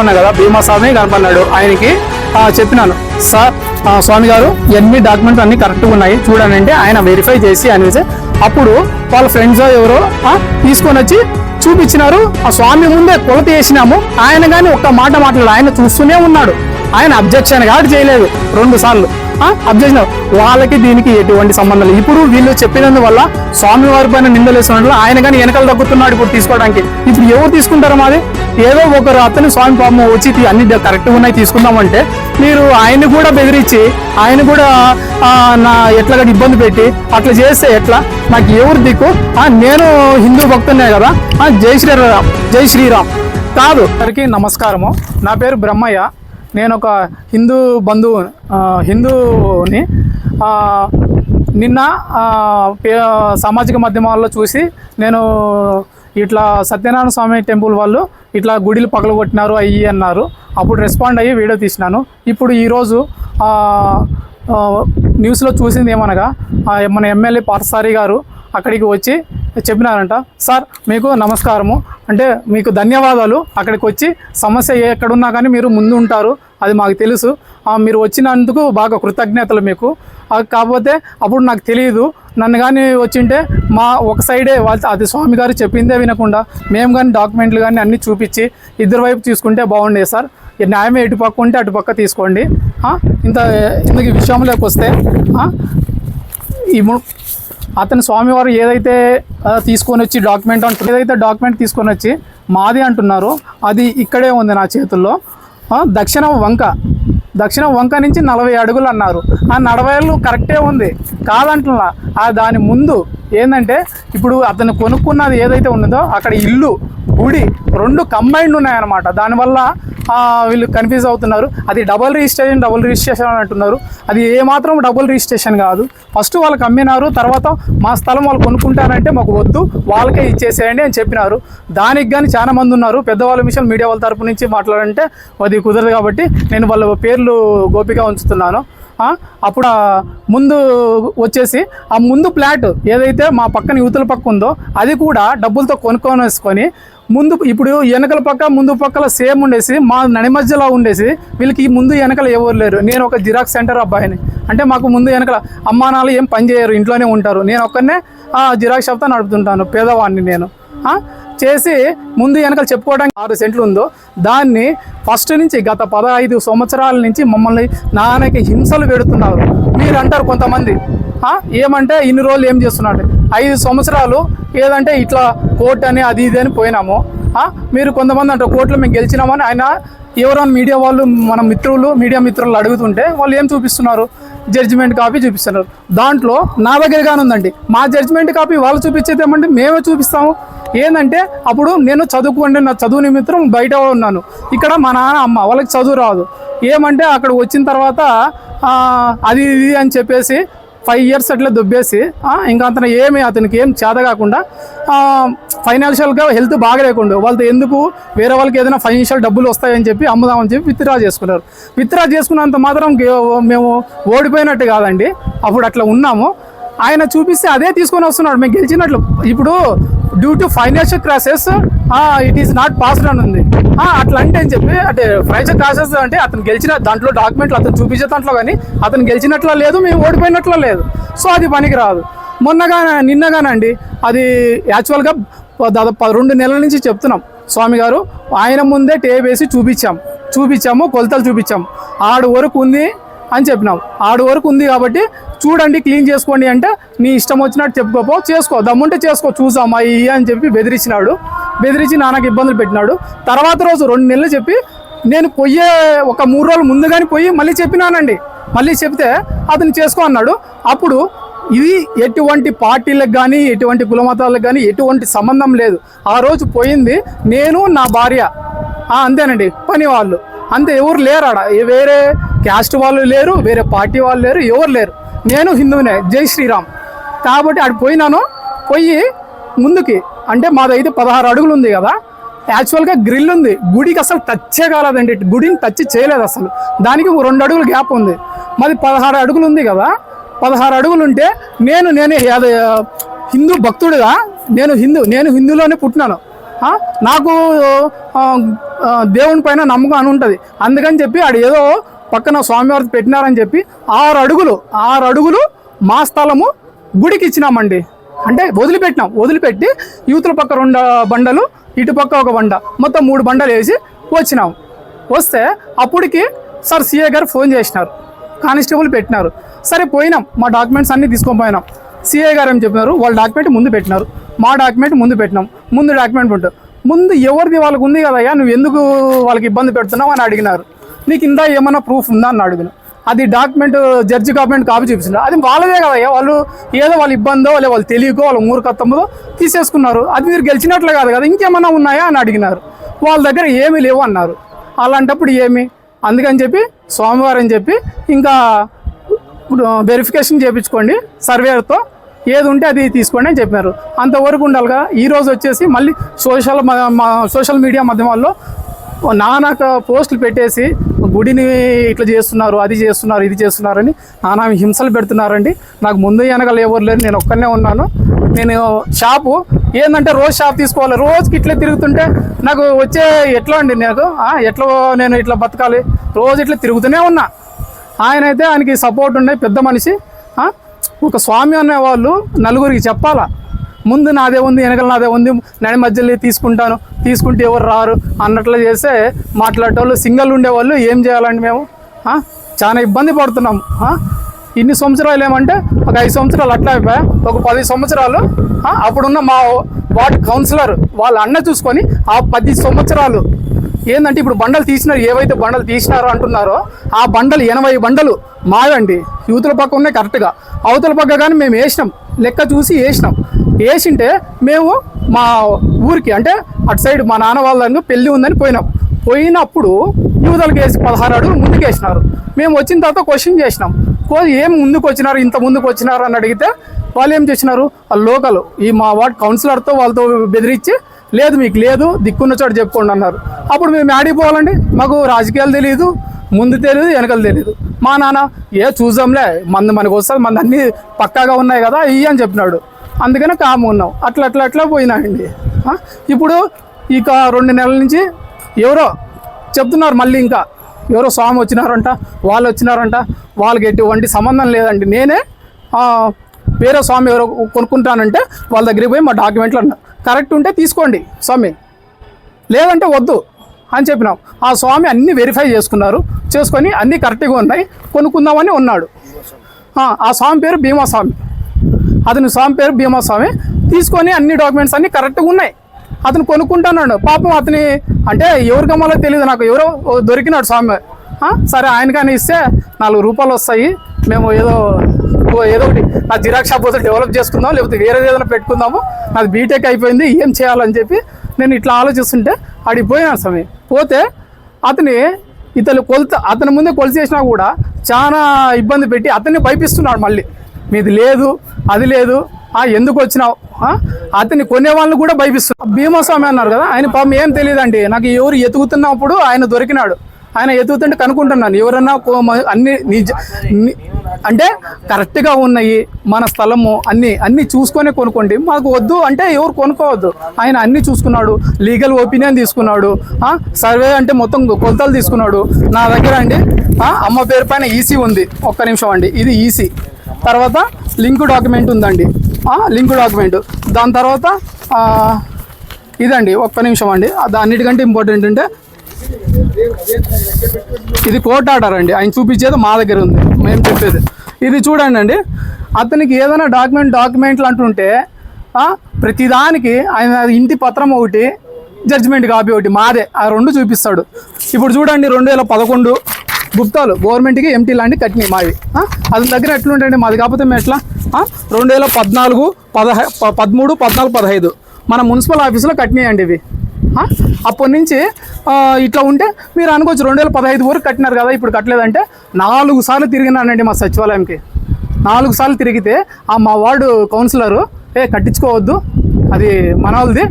ఉన్నా కదా భీమాస్వామి కనపడినాడు. ఆయనకి చెప్పినాను సార్ ఆ, స్వామి గారు ఎన్ని డాక్యుమెంట్స్ అన్ని కరెక్ట్గా ఉన్నాయి చూడండి అంటే ఆయన వెరిఫై చేసి అనేసి అప్పుడు వాళ్ళ ఫ్రెండ్స్ ఎవరో తీసుకొని వచ్చి చూపించినారు. ఆ స్వామి ముందే కొలత వేసినాము. ఆయన కానీ ఒక్క మాట మాట్లాడు ఆయన చూస్తూనే ఉన్నాడు. ఆయన అబ్జెక్షన్ కాబట్టి చేయలేదు. రెండు సార్లు. అబ్జెక్షన్ వాళ్ళకి దీనికి ఎటువంటి సంబంధం లేదు. ఇప్పుడు వీళ్ళు చెప్పినందువల్ల స్వామి వారి పైన నిందలేస్తున్నట్లు ఆయన కానీ వెనకాల తగ్గుతున్నాడు ఇప్పుడు తీసుకోవడానికి. ఇప్పుడు ఎవరు తీసుకుంటారు మాది? ఏదో ఒకరు అతని స్వామి పాపం వచ్చి అన్ని కరెక్ట్గా ఉన్నాయి తీసుకుందామంటే మీరు ఆయన్ని కూడా బెదిరించి ఆయన కూడా నా ఎట్లా ఇబ్బంది పెట్టి అట్లా చేస్తే ఎట్లా? నాకు ఎవరు దిక్కు? నేను హిందూ భక్తున్నే కదా? జై శ్రీరామ్ జై శ్రీరామ్. కాదు అందరికీ నమస్కారము. నా పేరు బ్రహ్మయ్య. నేను ఒక హిందూ బంధువు హిందూని నిన్న పే- సామాజిక మాధ్యమాల్లో చూసి నేను ఇట్లా సత్యనారాయణ స్వామి టెంపుల్ వాళ్ళు ఇట్లా గుడిలు పగలగొట్టినారు అయ్యి అన్నారు. అప్పుడు రెస్పాండ్ అయ్యి వీడియో తీసినాను. ఇప్పుడు ఈరోజు న్యూస్లో చూసింది ఏమనగా మన ఎమ్మెల్యే పార్థసారి గారు అక్కడికి వచ్చి చెప్పినారంట. సార్ మీకు నమస్కారము. అంటే మీకు ధన్యవాదాలు. అక్కడికి వచ్చి సమస్య ఎక్కడున్నా కానీ మీరు ముందు ఉంటారు. అది మాకు తెలుసు. మీరు వచ్చినందుకు బాగా కృతజ్ఞతలు మీకు. కాకపోతే అప్పుడు నాకు తెలియదు. నన్ను కానీ వచ్చింటే మా ఒక సైడే వాళ్ళ అది స్వామి గారు చెప్పిందే వినకుండా మేము కానీ డాక్యుమెంట్లు కానీ అన్నీ చూపించి ఇద్దరు వైపు తీసుకుంటే బాగుండేది సార్. న్యాయం ఎటు పక్క ఉంటే అటు పక్క తీసుకోండి. ఇంత ఇందుకు విషయంలోకి వస్తే ఈ ము- అతను స్వామివారు ఏదైతే తీసుకొని వచ్చి డాక్యుమెంట్ అంటు ఏదైతే డాక్యుమెంట్ తీసుకొని వచ్చి మాది అంటున్నారు అది ఇక్కడే ఉంది నా చేతుల్లో. దక్షిణం దక్షిణ వంక దక్షిణ వంక నుంచి నలభై అడుగులు అన్నారు. ఆ నలభై అడుగులు కరెక్టే ఉంది. కాదంటున్నా. ఆ దాని ముందు ఏంటంటే ఇప్పుడు అతను కొనుక్కున్నది ఏదైతే ఉన్నదో అక్కడ ఇల్లు గుడి రెండు కంబైండ్ ఉన్నాయన్నమాట. దానివల్ల వీళ్ళు కన్ఫ్యూజ్ అవుతున్నారు. అది డబుల్ రిజిస్ట్రేషన్ డబుల్ రిజిస్ట్రేషన్ అని అంటున్నారు. అది ఏమాత్రం డబుల్ రిజిస్ట్రేషన్ కాదు. ఫస్ట్ వాళ్ళకి అమ్మినారు తర్వాత మా స్థలం వాళ్ళు కొనుక్కుంటారంటే మాకు వద్దు వాళ్ళకే ఇచ్చేసేయండి అని చెప్పినారు. దానికి కానీ చాలా మంది ఉన్నారు. పెద్దవాళ్ళ విషయం మీడియా వాళ్ళ తరపు నుంచి మాట్లాడంటే అది కుదరదు కాబట్టి నేను వాళ్ళ పేర్లు గోపిగా ఉంచుతున్నాను. అప్పుడు ముందు వచ్చేసి ఆ ముందు ప్లాట్ ఏదైతే మా పక్కన యువతల పక్క ఉందో అది కూడా డబ్బులతో కొనుక్కొని వేసుకొని ముందు ఇప్పుడు వెనకల పక్క ముందు పక్కల సేమ్ ఉండేసి మా నడి మధ్యలో ఉండేసి వీళ్ళకి ముందు వెనకల ఎవరు లేరు. నేను ఒక జిరాక్స్ సెంటర్ అబ్బాయిని. అంటే మాకు ముందు వెనకల అమ్మానాలు ఏం పని చేయరు ఇంట్లోనే ఉంటారు. నేను ఒక్కనే ఆ జిరాక్స్ షాప్తో నడుపుతుంటాను పేదవాడిని నేను. చేసి ముందు వెనకలు చెప్పుకోవడానికి ఆరు సెంట్లు ఉందో దాన్ని ఫస్ట్ నుంచి గత పదహైదు సంవత్సరాల నుంచి మమ్మల్ని నాన్నకి హింసలు పెడుతున్నారు. మీరు అంటారు కొంతమంది. ఏమంటే ఇన్ని రోజులు ఏం చేస్తున్నాడు? ఐదు సంవత్సరాలు ఏదంటే ఇట్లా కోర్టు అని అది ఇది అని పోయినాము. మీరు కొంతమంది అంటే కోర్టులో మేము గెలిచినామని ఆయన ఎవరైనా మీడియా వాళ్ళు మన మిత్రులు మీడియా మిత్రులు అడుగుతుంటే వాళ్ళు ఏం చూపిస్తున్నారు? జడ్జిమెంట్ కాపీ చూపిస్తున్నారు. దాంట్లో నా దగ్గర ఉందండి. మా జడ్జిమెంట్ కాపీ వాళ్ళు చూపించేది ఏమంటే మేమే చూపిస్తాము. ఏంటంటే అప్పుడు నేను చదువుకోండి నా చదువు నిమిత్తం బయట ఉన్నాను. ఇక్కడ మా నాన్న అమ్మ వాళ్ళకి చదువు రాదు. ఏమంటే అక్కడ వచ్చిన తర్వాత అది ఇది అని చెప్పేసి ఫైవ్ ఇయర్స్ అట్లా దుబ్బేసి ఇంకా అతను ఏమి అతనికి ఏం చేత కాకుండా ఫైనాన్షియల్గా హెల్త్ బాగలేకుండా వాళ్ళతో ఎందుకు వేరే వాళ్ళకి ఏదైనా ఫైనాన్షియల్ డబ్బులు వస్తాయని చెప్పి అమ్ముదామని చెప్పి విత్డ్రా చేసుకున్నారు. విత్డ్రా చేసుకున్నంత మాత్రం మేము ఓడిపోయినట్టు కాదండి. అప్పుడు అట్లా ఉన్నాము. ఆయన చూపిస్తే అదే తీసుకొని వస్తున్నాడు. మేము గెలిచినట్లు. ఇప్పుడు due to financial crisis it is not passed అని ఉంది. అట్లా అంటే అని చెప్పి అంటే ఫైనాన్షియల్ క్రాసెస్ అంటే అతను గెలిచిన దాంట్లో డాక్యుమెంట్లు అతను చూపించే దాంట్లో కానీ అతను గెలిచినట్లా లేదు మేము ఓడిపోయినట్లా లేదు. సో అది పనికి రాదు మొన్నగా నిన్నగానండి అది యాక్చువల్గా దాదాపు రెండు నెలల నుంచి చెప్తున్నాం. స్వామి గారు ఆయన ముందే టేప్ వేసి చూపించాం. చూపించాము కొలతలు చూపించాం. ఆడు వరకు ఉంది అని చెప్పినాం. ఆడు వరకు ఉంది కాబట్టి చూడండి క్లీన్ చేసుకోండి అంటే నీ ఇష్టం వచ్చినట్టు చెప్పుకోపో చేసుకో. దమ్ముంటే చేసుకో చూసామా అయ్యి అని చెప్పి బెదిరించినాడు. బెదిరించి నాన్నకి ఇబ్బందులు పెట్టినాడు. తర్వాత రోజు రెండు నెలలు చెప్పి నేను పోయే ఒక మూడు రోజులు ముందుగానే పోయి మళ్ళీ చెప్పినానండి. మళ్ళీ చెప్తే అతను చేసుకో అన్నాడు. అప్పుడు ఇది ఎటువంటి పార్టీలకు కానీ ఎటువంటి కులమతాలకు కానీ ఎటువంటి సంబంధం లేదు. ఆ రోజు పోయింది నేను నా భార్య. అంతేనండి పని వాళ్ళు అంతే ఎవరు లేరు వేరే క్యాస్ట్ వాళ్ళు లేరు వేరే పార్టీ వాళ్ళు లేరు ఎవరు లేరు. నేను హిందువునే జై శ్రీరామ్. కాబట్టి అటు పోయినాను పోయి ముందుకి అంటే మాదైతే పదహారు అడుగులు ఉంది కదా యాక్చువల్గా గ్రిల్ ఉంది. గుడికి అసలు టచ్చే చేయగలదండి గుడిని టచ్ చేయలేదు అసలు. దానికి రెండు అడుగులు గ్యాప్ ఉంది. మాది పదహారు అడుగులు ఉంది కదా పదహారు అడుగులు ఉంటే నేను నేనే అది హిందూ భక్తుడిగా నేను హిందూ నేను హిందూలోనే పుట్టినాను. నాకు దేవుని పైన నమ్మకం అని ఉంటుంది. అందుకని చెప్పి ఆడు ఏదో పక్కన స్వామివారి పెట్టినారని చెప్పి ఆరు అడుగులు ఆరు అడుగులు మా స్థలము గుడికి ఇచ్చినామండి. అంటే వదిలిపెట్టినాం. వదిలిపెట్టి యూతుల పక్క రెండు బండలు ఇటు పక్క ఒక బండ మొత్తం మూడు బండలు వేసి వచ్చినాం. వస్తే అప్పటికి సార్ సీఏ గారు ఫోన్ చేసినారు. కానిస్టేబుల్ పెట్టినారు. సరే పోయినాం. మా డాక్యుమెంట్స్ అన్నీ తీసుకొని పోయినాం. సీఏ గారు ఏం చెప్పినారు? వాళ్ళ డాక్యుమెంట్ ముందు పెట్టినారు. మా డాక్యుమెంట్ ముందు పెట్టినాం. ముందు డాక్యుమెంట్ ఉంటుంది ముందు ఎవరిది వాళ్ళకు ఉంది కదయ్యా? నువ్వు ఎందుకు వాళ్ళకి ఇబ్బంది పెడుతున్నావు అని అడిగినారు. నీకు ఇందా ఏమైనా ప్రూఫ్ ఉందా అని అడిగిన. అది డాక్యుమెంట్ జడ్జి గవర్నమెంట్ కాపీ చూపించారు అది వాళ్ళదే కదా వాళ్ళు ఏదో వాళ్ళ ఇబ్బందో లేదా వాళ్ళు తెలియకో వాళ్ళ మూర్ఖత్వంలో తీసేసుకున్నారు. అది మీరు గెలిచినట్లు కాదు కదా. ఇంకేమన్నా ఉన్నాయా అని అడిగినారు. వాళ్ళ దగ్గర ఏమీ లేవు అన్నారు. అలాంటప్పుడు ఏమి? అందుకని చెప్పి సోమవారం చెప్పి ఇంకా వెరిఫికేషన్ చేయించుకోండి సర్వేతో ఏది ఉంటే అది తీసుకోండి అని చెప్పారు. అంతవరకు ఉండాలిగా ఈరోజు వచ్చేసి మళ్ళీ సోషల్ సోషల్ మీడియా మాధ్యమాల్లో నానాక పోస్టులు పెట్టేసి గుడిని ఇట్లా చేస్తున్నారు అది చేస్తున్నారు ఇది చేస్తున్నారని నానా హింసలు పెడుతున్నారండి. నాకు ముందు వెనకాల ఎవరు లేరు నేను ఒక్కనే ఉన్నాను. నేను షాపు ఏంటంటే రోజు షాప్ తీసుకోవాలి. రోజుకి ఇట్లా తిరుగుతుంటే నాకు వచ్చే ఎట్లా అండి నాకు? ఎట్లా నేను ఇట్లా బతకాలి? రోజు ఇట్లా తిరుగుతూనే ఉన్నా. ఆయన అయితే ఆయనకి సపోర్ట్ ఉండే పెద్ద మనిషి. ఒక స్వామి అనే వాళ్ళు నలుగురికి చెప్పాలా? ముందు నాదే ఉంది వెనకాల నాదే ఉంది నేను మధ్యలో తీసుకుంటాను తీసుకుంటే ఎవరు రారు అన్నట్లు చేస్తే మాట్లాడేటోళ్ళు సింగల్ ఉండేవాళ్ళు ఏం చేయాలండి మేము? చాలా ఇబ్బంది పడుతున్నాం. ఇన్ని సంవత్సరాలు ఏమంటే ఒక ఐదు సంవత్సరాలు అట్లా అయిపోయా. ఒక పది సంవత్సరాలు అప్పుడున్న మా వార్డ్ కౌన్సిలర్ వాళ్ళ అన్న చూసుకొని ఆ పది సంవత్సరాలు ఏంటంటే ఇప్పుడు బండలు తీసినారు ఏవైతే బండలు తీసినారో అంటున్నారో ఆ బండలు ఎనభై బండలు మావండి. యూతుల పక్క ఉన్నాయి కరెక్ట్గా. అవతల పక్క కానీ మేము వేసినాం. లెక్క చూసి వేసినాం. వేసింటే మేము మా ఊరికి అంటే అటు సైడ్ మా నాన్న వాళ్ళందరూ పెళ్ళి ఉందని పోయినాం. పోయినప్పుడు యువతలకు వేసి పదహారు అడుగులు ముందుకు వేసినారు. మేము వచ్చిన తర్వాత క్వశ్చన్ చేసినాం. కో- ఏం ముందుకు వచ్చినారు? ఇంత ముందుకు వచ్చినారు అని అడిగితే వాళ్ళు ఏం చేసినారు? ఆ లోకల్ ఈ మా వార్డ్ కౌన్సిలర్తో వాళ్ళతో బెదిరించి లేదు మీకు లేదు దిక్కున్న చోట చెప్పుకోండి అన్నారు. అప్పుడు మేము ఆడికి పోవాలండి? మాకు రాజకీయాలు తెలియదు ముందు తెలియదు వెనకలు తెలియదు మా నాన్న ఏ చూద్దాంలే మంది మనకు వస్తుంది మంది అన్నీ పక్కాగా ఉన్నాయి కదా ఇవి అని చెప్పినాడు. అందుకనే కాము ఉన్నాం అట్లా అట్లా అట్లా పోయినాయండి. ఇప్పుడు ఇక రెండు నెలల నుంచి ఎవరో చెప్తున్నారు మళ్ళీ ఇంకా. ఎవరో స్వామి వచ్చినారంట వాళ్ళు వచ్చినారంట వాళ్ళకి ఎటువంటి సంబంధం లేదండి. నేనే వేరే స్వామి ఎవరో కొనుక్కుంటానంటే వాళ్ళ దగ్గరికి పోయి మా డాక్యుమెంట్లు అన్నారు కరెక్ట్ ఉంటే తీసుకోండి స్వామి. లేదంటే వద్దు అని చెప్పినాం. ఆ స్వామి అన్ని వెరిఫై చేసుకున్నారు. చేసుకొని అన్నీ కరెక్ట్గా ఉన్నాయి. కొనుక్కుందామని ఉన్నాడు. ఆ, ఆ స్వామి పేరు భీమాస్వామి అతని స్వామి పేరు భీమాస్వామి. తీసుకొని అన్ని డాక్యుమెంట్స్ అన్నీ కరెక్ట్గా ఉన్నాయి. అతను కొనుక్కుంటున్నాడు. పాపం అతని అంటే ఎవరు కమ్మాలో తెలియదు నాకు. ఎవరో దొరికినాడు స్వామి. సరే సరే కానీ ఇస్తే నాలుగు రూపాయలు వస్తాయి. మేము ఏదో ఏదో ఒకటి. నా జిరాక్స్ షాప్ పోతే డెవలప్ చేసుకుందాం లేకపోతే వేరేది ఏదైనా పెట్టుకుందాము. నాది బీటెక్ అయిపోయింది ఏం చేయాలని చెప్పి నేను ఇట్లా ఆలోచిస్తుంటే ఆడికి పోయినాను స్వామి. పోతే అతని ఇతను కొలత అతని ముందే కొలిచేసినా కూడా చాలా ఇబ్బంది పెట్టి అతన్ని భయపిస్తున్నాడు మళ్ళీ. మీది లేదు అది లేదు ఆ ఎందుకు వచ్చినావు? అతన్ని కొనే వాళ్ళని కూడా భయపిస్తున్నారు భీమాస్వామి అన్నారు కదా ఆయన పాపం ఏం తెలియదండి. నాకు ఎవరు ఎతుకుతున్నప్పుడు ఆయన దొరికినాడు. ఆయన ఎతుకుతుంటే కనుక్కుంటున్నాను. ఎవరన్నా కో- మ- అన్ని నిజ అంటే కరెక్ట్గా ఉన్నాయి మన స్థలము అన్ని అన్ని చూసుకొని కొనుక్కోండి. మాకు వద్దు అంటే ఎవరు కొనుక్కోవద్దు. ఆయన అన్ని చూసుకున్నాడు లీగల్ ఒపీనియన్ తీసుకున్నాడు సర్వే అంటే మొత్తం కొలతలు తీసుకున్నాడు. నా దగ్గర అండి అమ్మ పేరు పైన ఈసీ ఉంది. ఒక్క నిమిషం అండి ఇది ఈసీ. తర్వాత లింక్ డాక్యుమెంట్ ఉందండి. Link document. దాని తర్వాత ఇదండి ఒక్క నిమిషం అండి. అది అన్నిటికంటే ఇంపార్టెంట్ అంటే ఇది కోర్ట్ ఆర్డర్ అండి. ఆయన చూపించేది మా దగ్గర ఉంది. మేము చెప్పేది. ఇది చూడండి అండి. అతనికి ఏదైనా డాక్యుమెంట్ డాక్యుమెంట్లు అంటుంటే ప్రతిదానికి ఆయన ఇంటి పత్రం ఒకటి జడ్జిమెంట్ కాపీ ఒకటి మాదే. ఆ రెండు చూపిస్తాడు. ఇప్పుడు చూడండి రెండు వేల పదకొండు గుప్తాలు. గవర్నమెంట్కి ఎంటీ లాంటి కట్టినాయి మావి. అది అతని దగ్గర ఎట్లుంటాయండి? మాది కాకపోతే మేము ఎట్లా? రెండు వేల పద్నాలుగు పదహై ప- పదమూడు పద్నాలుగు పదహైదు. మన మున్సిపల్ ఆఫీసులో కట్టినాయండి ఇవి. అప్పటి నుంచి ఇట్లా ఉంటే మీరు అనుకోవచ్చు రెండు వేల పదహైదు వరకు కట్టినారు కదా ఇప్పుడు కట్టలేదంటే నాలుగు సార్లు తిరిగినానండి మా సచివాలయంకి. నాలుగు సార్లు తిరిగితే ఆ మా వార్డు కౌన్సిలరు ఏ కట్టించుకోవద్దు. అది మన వాళ్ళది.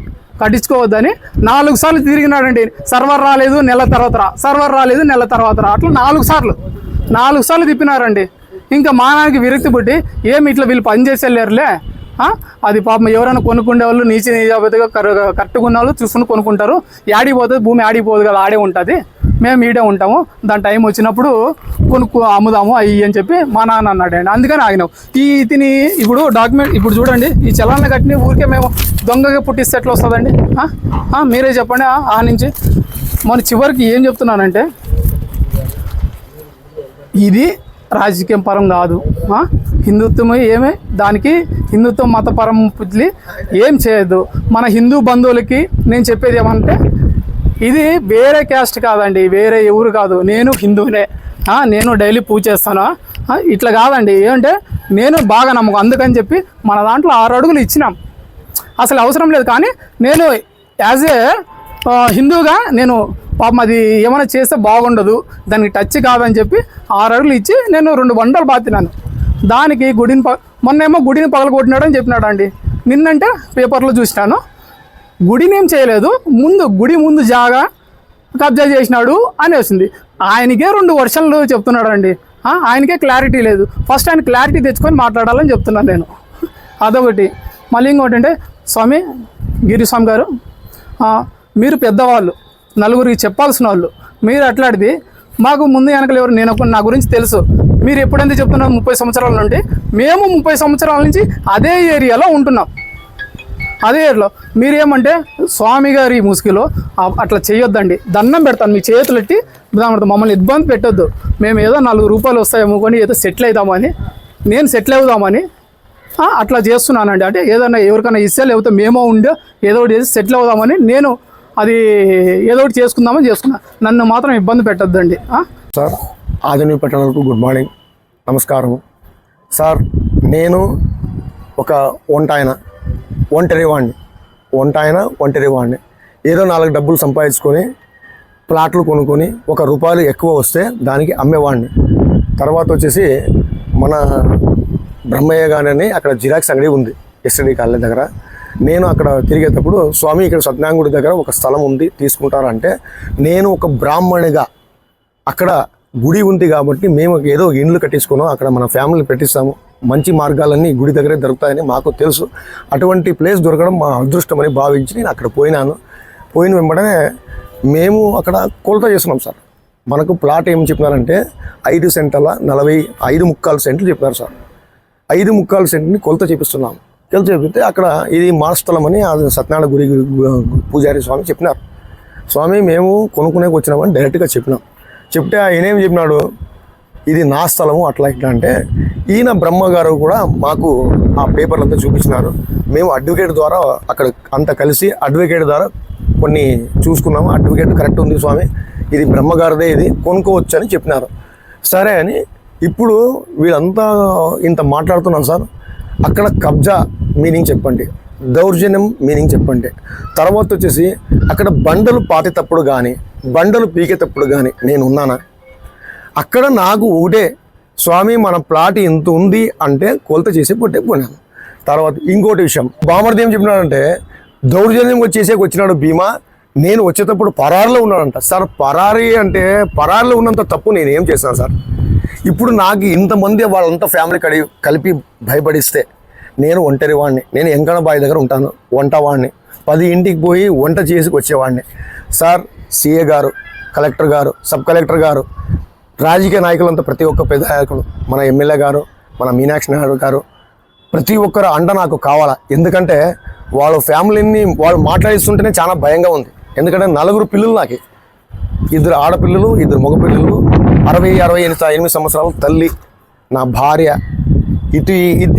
కట్టించుకోవద్దని నాలుగు సార్లు తిరిగినాడండి. సర్వర్ రాలేదు నెల తర్వాత రా. సర్వర్ రాలేదు నెల తర్వాత రా. అట్లా నాలుగు సార్లు. నాలుగు సార్లు తిప్పినారండి. ఇంకా మానానికి విరక్తి పుట్టి ఏమి ఇట్లా వీళ్ళు పనిచేసేలేరులే? అది పాపం ఎవరైనా కొనుక్కునే వాళ్ళు నీచి నీజాబతిగా కరెక్ట్గా ఉన్న వాళ్ళు చూసుకుని కొనుక్కుంటారు. ఆడిపోతుంది భూమి ఆడిపోదు కదా ఆడే ఉంటుంది. మేము ఈడే ఉంటాము. దాని టైం వచ్చినప్పుడు కొనుక్కు అమ్ముదాము అయ్యి అని చెప్పి మా నాన్న అన్నాడండి. అందుకని ఆగినాం. ఈ తిని ఇప్పుడు డాక్యుమెంట్ ఇప్పుడు చూడండి ఈ చలాన్ని కట్టిన ఊరికే మేము దొంగగా పుట్టిస్తే ఎట్లా వస్తుందండి. మీరే చెప్పండి ఆ నుంచి. మన చివరికి ఏం చెప్తున్నానంటే ఇది రాజకీయం పరం కాదు. హిందుత్వం ఏమే? దానికి హిందుత్వం మతపరం పుద్లి ఏం చేయొద్దు మన హిందూ బంధువులకి నేను చెప్పేది ఏమంటే ఇది వేరే క్యాస్ట్ కాదండి వేరే ఎవరు కాదు. నేను హిందూనే నేను డైలీ పూజ చేస్తాను? ఇట్లా కాదండి. ఏమంటే నేను బాగా నమ్మకం. అందుకని చెప్పి మన దాంట్లో ఆరు అడుగులు ఇచ్చినాం. అసలు అవసరం లేదు. కానీ నేను యాజ్ ఏ హిందూగా నేను పాపం అది ఏమైనా చేస్తే బాగుండదు. దానికి టచ్ కాదని చెప్పి ఆరు అడుగులు ఇచ్చి నేను రెండు వంటలు బాతినాను. దానికి గుడిని ప మొన్నేమో గుడిని పగల కొట్టినాడని చెప్పినాడు అండి నిన్నంటే పేపర్లో చూసినాను. గుడిని ఏం చేయలేదు. ముందు గుడి ముందు జాగా కబ్జా చేసినాడు అని వచ్చింది ఆయనకే రెండు వర్షన్లు చెప్తున్నాడు అండి ఆయనకే క్లారిటీ లేదు. ఫస్ట్ ఆయన క్లారిటీ తెచ్చుకొని మాట్లాడాలని చెప్తున్నాను నేను. అదొకటి. మళ్ళీ ఇంకోటి అంటే స్వామి గిరిస్వామి గారు మీరు పెద్దవాళ్ళు నలుగురికి చెప్పాల్సిన వాళ్ళు మీరు అట్లాంటిది మాకు ముందు వెనకలు ఎవరు నేను నా గురించి తెలుసు. మీరు ఎప్పుడైతే చెప్తున్నారు ముప్పై సంవత్సరాల నుండి మేము ముప్పై సంవత్సరాల నుంచి అదే ఏరియాలో ఉంటున్నాం. అదే ఏరియాలో. మీరేమంటే స్వామి గారి ముసుగులో అట్లా చేయొద్దండి. దండం పెడతాను మీ చేతులు ఎట్టి మమ్మల్ని ఇబ్బంది పెట్టొద్దు. మేము ఏదో నాలుగు రూపాయలు వస్తాయేమో కొని ఏదో సెటిల్ అవుదామని నేను సెటిల్ అవుదామని అట్లా చేస్తున్నానండి. అంటే ఏదైనా ఎవరికైనా ఇస్తే లేకపోతే మేమో ఉండే ఏదో ఒకటి చేసి సెటిల్ అవుదామని నేను అది ఏదో ఒకటి చేసుకుందామని చేసుకున్నా నన్ను మాత్రం ఇబ్బంది పెట్టొద్దండి. సార్ ఆదిని పట్టణాలకు గుడ్ మార్నింగ్. నమస్కారం సార్ నేను ఒక వంటాయన ఒంటరి వాడిని వంటాయన ఒంటరి వాడిని ఏదో నాలుగు డబ్బులు సంపాదించుకొని ప్లాట్లు కొనుక్కొని ఒక రూపాయలు ఎక్కువ వస్తే దానికి అమ్మేవాడిని తర్వాత వచ్చేసి మన బ్రహ్మయ్య గారని అక్కడ జిరాక్స్ అంగడి ఉంది ఎస్టడీ కాలేజ్ దగ్గర. నేను అక్కడ తిరిగేటప్పుడు స్వామి ఇక్కడ సత్యనారాయణ దగ్గర ఒక స్థలం ఉంది తీసుకుంటారంటే నేను ఒక బ్రాహ్మణిగా అక్కడ గుడి ఉంది కాబట్టి మేము ఏదో ఇండ్లు కట్టించుకున్నాం. అక్కడ మన ఫ్యామిలీ పెట్టిస్తాము. మంచి మార్గాలన్నీ గుడి దగ్గరే దొరుకుతాయని మాకు తెలుసు. అటువంటి ప్లేస్ దొరకడం మా అదృష్టమని భావించి నేను అక్కడ పోయినాను. పోయిన వెంబడనే మేము అక్కడ కొలత చేస్తున్నాం సార్. మనకు ప్లాట్ ఏం చెప్పినారంటే ఐదు సెంటర్ల నలభై ఐదు ముక్కాలు సెంట్లు చెప్పినారు సార్. ఐదు ముక్కాలు సెంట్ని కొలత చేపిస్తున్నాం. కొలత చేపిస్తే అక్కడ ఇది మా స్థలం అని సత్యనారాయణ గురి పూజారి స్వామి చెప్పినారు. స్వామి మేము కొనుక్కునేకి వచ్చినామని డైరెక్ట్గా చెప్పినాం. చెప్తే ఆయన ఏం చెప్పినాడు? ఇది నా స్థలము అట్లా ఇట్లా అంటే ఈయన బ్రహ్మగారు కూడా మాకు ఆ పేపర్లు అంతా చూపించినారు. మేము అడ్వకేట్ ద్వారా అక్కడ అంతా కలిసి అడ్వకేట్ ద్వారా కొన్ని చూసుకున్నాము. అడ్వకేట్ కరెక్ట్ ఉంది స్వామి. ఇది బ్రహ్మగారిదే ఇది. కొనుక్కోవచ్చు అని చెప్పినారు. సరే అని ఇప్పుడు వీళ్ళంతా ఇంత మాట్లాడుతున్నాం సార్. అక్కడ కబ్జా మీనింగ్ చెప్పండి. దౌర్జన్యం మీనింగ్ చెప్పండి. తర్వాత వచ్చేసి అక్కడ బండలు పాతేటప్పుడు కానీ బండలు పీకేటప్పుడు కానీ నేను ఉన్నానా అక్కడ నాకు ఒకటే స్వామి మన ప్లాట్ ఎంత ఉంది అంటే కొలత చేసి పొట్టే పోయినాను. తర్వాత ఇంకోటి విషయం. బామర్ది ఏం చెప్పినాడంటే దౌర్జన్యం వచ్చేసేకి వచ్చినాడు భీమా నేను వచ్చేటప్పుడు పరారులో ఉన్నాడంట. సార్ పరారి అంటే పరారులో ఉన్నంత తప్పు నేను ఏం చేశాను సార్? ఇప్పుడు నాకు ఇంతమంది వాళ్ళంతా ఫ్యామిలీ కడి కలిపి భయపడిస్తే నేను ఒంటరి వాడిని నేను ఎంకణబాయి దగ్గర ఉంటాను వంట వాడిని పది ఇంటికి పోయి వంట చేసుకు వచ్చేవాడిని సార్ సీఏ గారు కలెక్టర్ గారు సబ్ కలెక్టర్ గారు రాజకీయ నాయకులంతా ప్రతి ఒక్క పెద్ద నాయకులు మన ఎమ్మెల్యే గారు మన మీనాక్షి నాయుడు గారు ప్రతి ఒక్కరు అండ నాకు కావాలా? ఎందుకంటే వాళ్ళ ఫ్యామిలీని వాళ్ళు మాట్లాడిస్తుంటేనే చాలా భయంగా ఉంది. ఎందుకంటే నలుగురు పిల్లలు నాకు. ఇద్దరు ఆడపిల్లలు ఇద్దరు మగపిల్లలు అరవై అరవై ఎనిమిది ఎనిమిది సంవత్సరాల తల్లి నా భార్య. ఇటు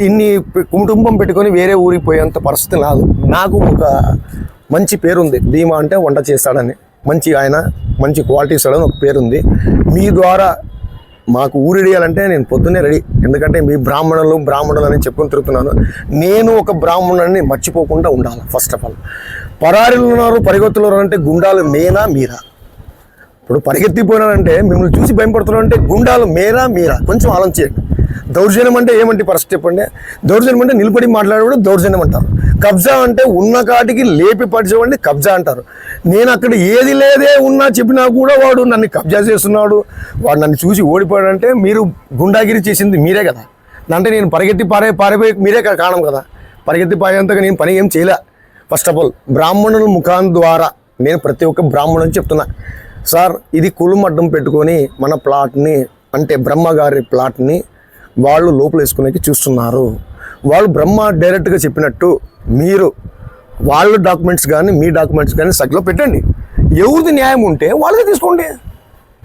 ఇన్ని కుటుంబం పెట్టుకొని వేరే ఊరికి పోయేంత పరిస్థితి నాదు. నాకు ఒక మంచి పేరుంది. భీమా అంటే వంట చేస్తాడని. మంచి ఆయన మంచి క్వాలిటీస్ అని ఒక పేరుంది. మీ ద్వారా మాకు ఊరిడియాలంటే నేను పొద్దున్నే రెడీ. ఎందుకంటే మీ బ్రాహ్మణులు బ్రాహ్మణులు అని చెప్పుకొని తిరుగుతున్నాను. నేను ఒక బ్రాహ్మణుని మర్చిపోకుండా ఉండాలి ఫస్ట్ ఆఫ్ ఆల్ పరారీలు ఉన్నారు పరిగెత్తులు ఉన్నారు అంటే గుండాలు నేనా మీరా? ఇప్పుడు పరిగెత్తిపోయినారంటే మిమ్మల్ని చూసి భయపడుతున్నారంటే గుండాలు మేరా మీరా? కొంచెం ఆలోచించండి. దౌర్జన్యం అంటే ఏమంటే పరిస్థితి చెప్పండి? దౌర్జన్యం అంటే నిలబడి మాట్లాడేవాడు దౌర్జన్యం అంటారు. కబ్జా అంటే ఉన్న కాటికి లేపి పడిచేవాడిని కబ్జా అంటారు. నేను అక్కడ ఏది లేదే ఉన్నా చెప్పినా కూడా వాడు నన్ను కబ్జా చేస్తున్నాడు. వాడు నన్ను చూసి ఓడిపోయాడంటే మీరు గుండాగిరి చేసింది మీరే కదా. అంటే నేను పరిగెత్తి పారే పారిపోయి మీరే కారణం కదా. పరిగెత్తిపోయేంతగా నేను పని ఏం చేయలే. ఫస్ట్ ఆఫ్ ఆల్ బ్రాహ్మణుల ముఖాన్ ద్వారా నేను ప్రతి ఒక్క బ్రాహ్మణుని చెప్తున్నా. సార్ ఇది కులం అడ్డం పెట్టుకొని మన ప్లాట్ని అంటే బ్రహ్మగారి ప్లాట్ని వాళ్ళు లోపల వేసుకునేకి చూస్తున్నారు. వాళ్ళు బ్రహ్మ డైరెక్ట్గా చెప్పినట్టు మీరు వాళ్ళ డాక్యుమెంట్స్ కానీ మీ డాక్యుమెంట్స్ కానీ సగ్లో పెట్టండి. ఎవరిది న్యాయం ఉంటే వాళ్ళదే తీసుకోండి.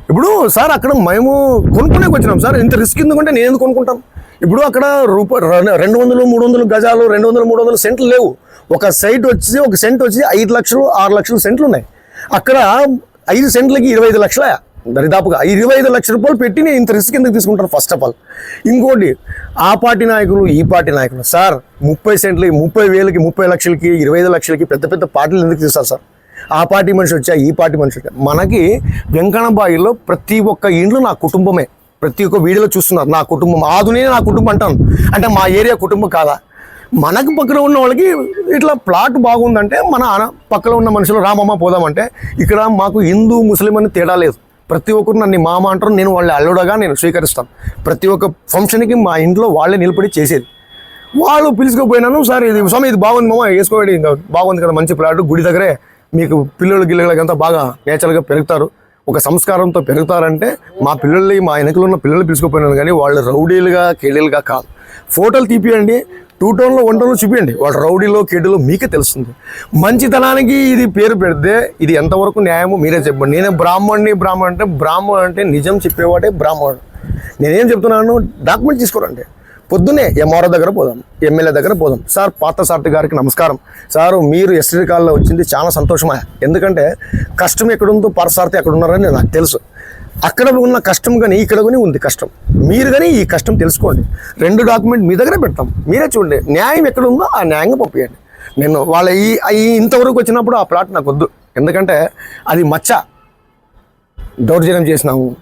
ఇప్పుడు సార్ అక్కడ మేము కొనుక్కునే వచ్చినాం సార్. ఇంత రిస్క్ ఎందుకంటే నేను ఎందుకు కొనుక్కుంటాను? ఇప్పుడు అక్కడ రూప రెండు వందలు మూడు వందలు గజాలు రెండు వందలు మూడు వందలు సెంట్లు లేవు. ఒక సైట్ వచ్చి ఒక సెంట్ వచ్చి ఐదు లక్షలు ఆరు లక్షలు సెంట్లు ఉన్నాయి. అక్కడ ఐదు సెంట్లకి ఇరవై ఐదు లక్షలయా? దరిదాపుగా ఇరవై ఐదు లక్షల రూపాయలు పెట్టి నేను ఇంత రిస్క్ ఎందుకు తీసుకుంటాను ఫస్ట్ ఆఫ్ ఆల్ ఇంకోటి ఆ పార్టీ నాయకులు ఈ పార్టీ నాయకులు సార్ ముప్పై సెంట్లు ముప్పై వేలకి ముప్పై లక్షలకి ఇరవై ఐదు లక్షలకి పెద్ద పెద్ద పార్టీలు ఎందుకు తీస్తారు సార్ ఆ పార్టీ మనిషి వచ్చా ఈ పార్టీ మనిషి వచ్చా మనకి వెంకన్నబాయిలో ప్రతి ఒక్క ఇండ్లు నా కుటుంబమే. ప్రతి ఒక్క వీడియోలో చూస్తున్నారు నా కుటుంబం. ఆదునే నా కుటుంబం అంటాను. అంటే మా ఏరియా కుటుంబం కాదా? మనకు పక్కన ఉన్న వాళ్ళకి ఇట్లా ప్లాట్ బాగుందంటే మన పక్కన ఉన్న మనుషులు రామమ్మ పోదామంటే ఇక్కడ మాకు హిందూ ముస్లిం అని తేడా లేదు. ప్రతి ఒక్కరు నన్ను మామ అంటారు నేను వాళ్ళ అల్లుడగా నేను స్వీకరిస్తాను. ప్రతి ఒక్క ఫంక్షన్కి మా ఇంట్లో వాళ్ళే నిలబడి చేసేది. వాళ్ళు పిలుచుకుపోయినాను సార్ ఇది స్వామి ఇది బాగుంది మామ వేసుకోండి ఇంకా బాగుంది కదా మంచి ప్లాట్ గుడి దగ్గరే మీకు పిల్లలు గిల్లలకి బాగా నేచురల్గా పెరుగుతారు. ఒక సంస్కారంతో పెరుగుతారంటే మా పిల్లల్ని మా వెనకలు ఉన్న పిల్లలు పిలుచుకుపోయినాను కానీ వాళ్ళు రౌడీలుగా కేడీలుగా కాదు. ఫోటోలు తీపియండి టూ టోన్లో వన్ టోన్లో చూపించండి వాళ్ళు రౌడీలో కేడీలో మీకే తెలుస్తుంది. మంచితనానికి ఇది పేరు పెడితే ఇది ఎంతవరకు న్యాయమో మీరే చెప్పండి. నేను బ్రాహ్మణ్ణి బ్రాహ్మణ్ అంటే బ్రాహ్మణ్ అంటే నిజం చెప్పేవాడే బ్రాహ్మణుడు నేనేం చెప్తున్నాను? డాక్యుమెంట్ తీసుకోరండి. పొద్దున్నే ఎంఆర్ఓ దగ్గర పోదాం ఎమ్మెల్యే దగ్గర పోదాం. సార్ పాత సార్టి గారికి నమస్కారం. సారు మీరు ఎస్టీ కాల్లో వచ్చింది చాలా సంతోషమా. ఎందుకంటే కష్టం ఎక్కడుందో పరసార్థి ఎక్కడ ఉన్నారని నాకు తెలుసు. అక్కడ ఉన్న కష్టం కానీ ఇక్కడ కానీ ఉంది కష్టం. మీరు కానీ ఈ కష్టం తెలుసుకోండి. రెండు డాక్యుమెంట్ మీ దగ్గరే పెడతాం. మీరే చూడండి. న్యాయం ఎక్కడ ఉందో ఆ న్యాయంగా పంపించండి నేను వాళ్ళ ఈ ఇంతవరకు వచ్చినప్పుడు ఆ ప్లాట్ నాకు వద్దు. ఎందుకంటే అది మచ్చ. దౌర్జన్యం చేసినాము.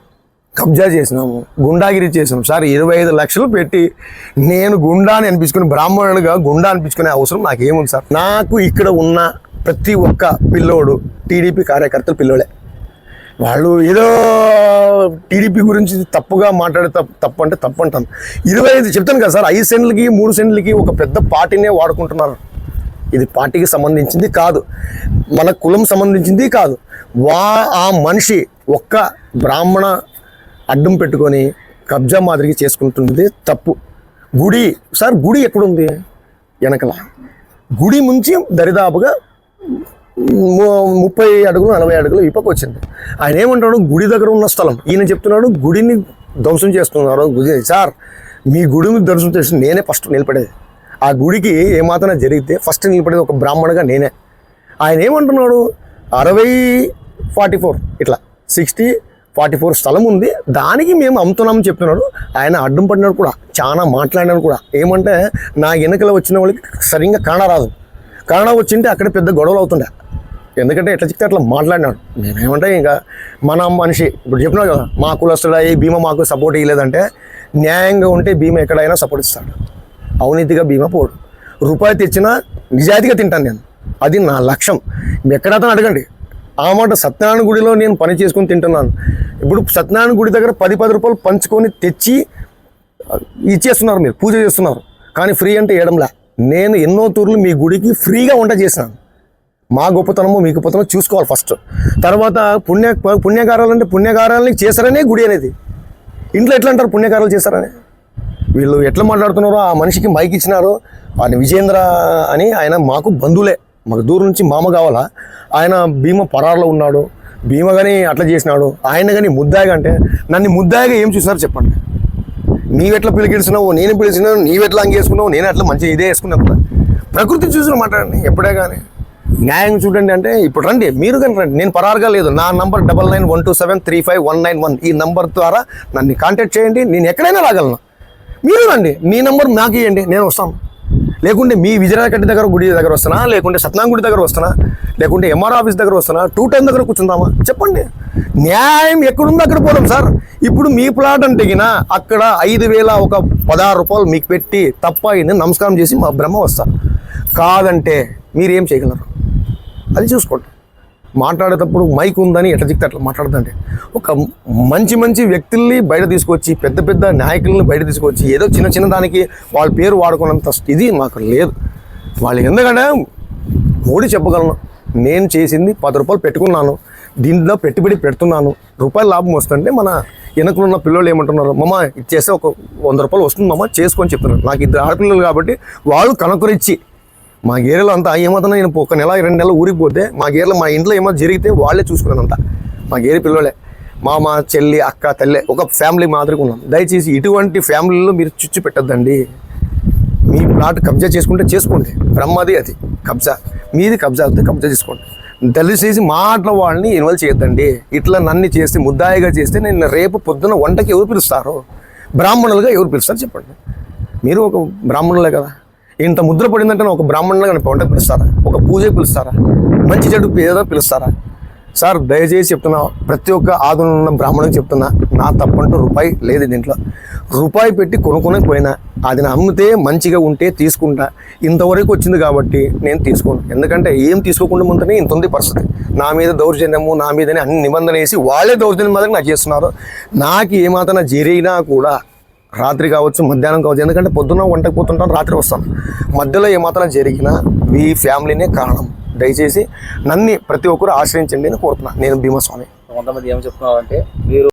కబ్జా చేసినాము. గుండాగిరి చేసినాము. సార్ ఇరవై ఐదు లక్షలు పెట్టి నేను గుండా అని అనిపించుకుని బ్రాహ్మణుడిగా గుండా అనిపించుకునే అవసరం నాకేముంది సార్? నాకు ఇక్కడ ఉన్న ప్రతి ఒక్క పిల్లోడు టీడీపీ కార్యకర్తలు పిల్లోడే. వాళ్ళు ఏదో టీడీపీ గురించి తప్పుగా మాట్లాడే తప్పు తప్పు అంటే తప్పు అంటాను ఇరవై ఐదు చెప్తాను కదా సార్ ఐదు సెంట్లకి మూడు సెంట్లకి ఒక పెద్ద పార్టీనే వాడుకుంటున్నారు. ఇది పార్టీకి సంబంధించింది కాదు. మన కులం సంబంధించింది కాదు. వా ఆ మనిషి ఒక్క బ్రాహ్మణ అడ్డం పెట్టుకొని కబ్జా మాదిరిగా చేసుకుంటుంది తప్పు. గుడి సార్ గుడి ఎక్కడుంది? వెనకల. గుడి ముంచి దరిదాపుగా ముప్పై అడుగులు నలభై అడుగులు ఇప్పకు వచ్చింది. ఆయన ఏమంటాడు? గుడి దగ్గర ఉన్న స్థలం. ఈయన చెప్తున్నాడు గుడిని ధ్వంసం చేస్తున్నారు. గుడి సార్ మీ గుడిని ధ్వంసం చేసి నేనే ఫస్ట్ నిలబడేది. ఆ గుడికి ఏమాత్రం జరిగితే ఫస్ట్ నిలబడేది ఒక బ్రాహ్మణుగా నేనే. ఆయన ఏమంటున్నాడు? అరవై ఫార్టీ ఫోర్ ఇట్లా సిక్స్టీ ఫార్టీ ఫోర్ స్థలం ఉంది. దానికి మేము అమ్ముతున్నామని చెప్తున్నాడు. ఆయన అడ్డం పడినాడు కూడా చాలా మాట్లాడినాడు కూడా. ఏమంటే నా వెనకలో వచ్చిన వాళ్ళకి సరిగ్గా కన్నడ రాదు. కన్నడ వచ్చింటే అక్కడ పెద్ద గొడవలు అవుతుండే. ఎందుకంటే ఎట్లా చెప్తే అట్లా మాట్లాడినాడు. నేనేమంటే ఇంకా మన మనిషి ఇప్పుడు చెప్పినా కదా మా కులస్తుడా ఈ భీమా మాకు సపోర్ట్ ఇవ్వలేదంటే న్యాయంగా ఉంటే భీమా ఎక్కడైనా సపోర్ట్ ఇస్తాడు. అవినీతిగా భీమా పోడు. రూపాయి తెచ్చినా నిజాయితీగా తింటాను నేను. అది నా లక్ష్యం. ఎక్కడైతే అడగండి. ఆ మాట సత్యనారాయణ గుడిలో నేను పని చేసుకొని తింటున్నాను. ఇప్పుడు సత్యనారాయణ గుడి దగ్గర పది పది రూపాయలు పంచుకొని తెచ్చి ఇచ్చేస్తున్నారు మీరు. పూజ చేస్తున్నారు. కానీ ఫ్రీ అంటే వేయడంలే నేను ఎన్నో తూర్లు మీ గుడికి ఫ్రీగా వంట చేసినాను. మా గొప్పతనము మీ గొప్పతనం చూసుకోవాలి ఫస్ట్ తర్వాత పుణ్య పుణ్యకారాలు అంటే పుణ్యకారాలని చేశారనే గుడి అనేది. ఇంట్లో ఎట్లా అంటారు పుణ్యకారాలు చేశారని? వీళ్ళు ఎట్లా మాట్లాడుతున్నారో ఆ మనిషికి మైక్ ఇచ్చినారు. ఆయన విజేంద్ర అని ఆయన మాకు బంధువులే. మాకు దూరం నుంచి మామ కావాలా? ఆయన భీమ పరారులో ఉన్నాడు. భీమ కానీ అట్లా చేసినాడు. ఆయన కానీ ముద్దాయిగా అంటే నన్ను ముద్దాయిగా ఏం చూసారు చెప్పండి. నీవెట్లా పిలికిడిచినావు నేను పిలిచినావు నీవెట్లా అంగేసుకున్నావు నేను అట్లా మంచిగా ఇదే వేసుకున్నాను ప్రకృతి చూసిన మాట్లాడండి ఎప్పుడే కానీ. న్యాయం చూడండి అంటే ఇప్పుడు రండి మీరు కానీ రండి. నేను పరారుగా లేదు. నా number double nine one two seven three five one nine one. ఈ నంబర్ ద్వారా నన్ను కాంటాక్ట్ చేయండి. నేను ఎక్కడైనా రాగలను. మీరు రండి. మీ నంబర్ నాకు ఇవ్వండి నేను వస్తాను లేకుంటే మీ విజయనగర దగ్గర గుడి దగ్గర వస్తానా లేకుంటే సత్నాం గుడి దగ్గర వస్తానా లేకుంటే ఎంఆర్ ఆఫీస్ దగ్గర వస్తానా టూ టైం దగ్గర కూర్చుందామా? చెప్పండి. న్యాయం ఎక్కడుందో అక్కడ పోదాం సార్. ఇప్పుడు మీ ప్లాట్ అంటే అక్కడ ఐదు వేల ఒక పదహారు రూపాయలు మీకు పెట్టి తప్ప అయింది నమస్కారం చేసి మా బ్రహ్మ వస్తారు కాదంటే మీరేం చేయగలరు? అది చూసుకోండి. మాట్లాడేటప్పుడు మైక్ ఉందని ఎట్లా చెప్తే అట్లా మాట్లాడదండి. ఒక మంచి మంచి వ్యక్తుల్ని బయట తీసుకొచ్చి పెద్ద పెద్ద నాయకులను బయట తీసుకొచ్చి ఏదో చిన్న చిన్న దానికి వాళ్ళ పేరు వాడుకున్నంత ఇది మాకు లేదు. వాళ్ళు ఎందుకంటే ఓడి చెప్పగలను నేను చేసింది పది రూపాయలు పెట్టుకున్నాను దీంట్లో పెట్టుబడి పెడుతున్నాను రూపాయలు లాభం వస్తుంటే మన వెనకలు ఉన్న పిల్లలు ఏమంటున్నారు మమ్మ ఇది చేస్తే ఒక వంద రూపాయలు వస్తుంది మమ్మ చేసుకొని చెప్తున్నారు. నాకు ఇద్దరు ఆడపిల్లలు కాబట్టి వాళ్ళు కనుకరిచ్చి మా ఏరియాలో అంతా ఏమవుతున్నా నేను ఒక నెల రెండు నెలలు ఊరికి పోతే మా ఏరియాలో మా ఇంట్లో ఏమో జరిగితే వాళ్ళే చూసుకున్నానంత మా ఏరి పిల్లలే మామ చెల్లి అక్క తల్లి ఒక ఫ్యామిలీ మాదిరిగా ఉన్నాం. దయచేసి ఇటువంటి ఫ్యామిలీలో మీరు చుచ్చు పెట్టద్దండి. మీ ప్లాట్ కబ్జా చేసుకుంటే చేసుకోండి. బ్రహ్మది అది కబ్జా. మీది కబ్జా అవుతుంది కబ్జా చేసుకోండి. దయచేసి మాటల వాళ్ళని ఇన్వాల్వ్ చేయొద్దండి. ఇట్లా నన్ను చేస్తే ముద్దాయిగా చేస్తే నేను రేపు పొద్దున వంటకి ఎవరు పిలుస్తారు బ్రాహ్మణులుగా ఎవరు పిలుస్తారు చెప్పండి. మీరు ఒక బ్రాహ్మణులే కదా. ఇంత ముద్ర పడిందంటే ఒక బ్రాహ్మణులుగా కానీ వంటకి పిలుస్తారా? ఒక పూజ పిలుస్తారా? మంచి చెడు ఏదో పిలుస్తారా? సార్ దయచేసి చెప్తున్నా ప్రతి ఒక్క ఆధున ఉన్న బ్రాహ్మణులకు చెప్తున్నా నా తప్పంటూ రూపాయి లేదు దీంట్లో. రూపాయి పెట్టి కొనుక్కొని పోయినా అది నా అమ్మితే మంచిగా ఉంటే తీసుకుంటా. ఇంతవరకు వచ్చింది కాబట్టి నేను తీసుకోను. ఎందుకంటే ఏం తీసుకోకుండా ముందునే ఇంత ఉంది పరిస్థితి. నా మీద దౌర్జన్యము నా మీదనే అన్ని నిబంధన వేసి వాళ్ళే దౌర్జన్యం మాదిరి నాకు చేస్తున్నారు. నాకు ఏమాత్రం జరిగినా కూడా రాత్రి కావచ్చు మధ్యాహ్నం కావచ్చు ఎందుకంటే పొద్దున్న వంటకు పోతుంటాను రాత్రి వస్తాను. మధ్యలో ఏమాత్రం జరిగినా మీ ఫ్యామిలీనే కారణం. దయచేసి నన్ను ప్రతి ఒక్కరు ఆశ్రయించండి అని కోరుతున్నాను నేను భీమస్వామి. కొంతమంది ఏం చెప్తున్నారు అంటే మీరు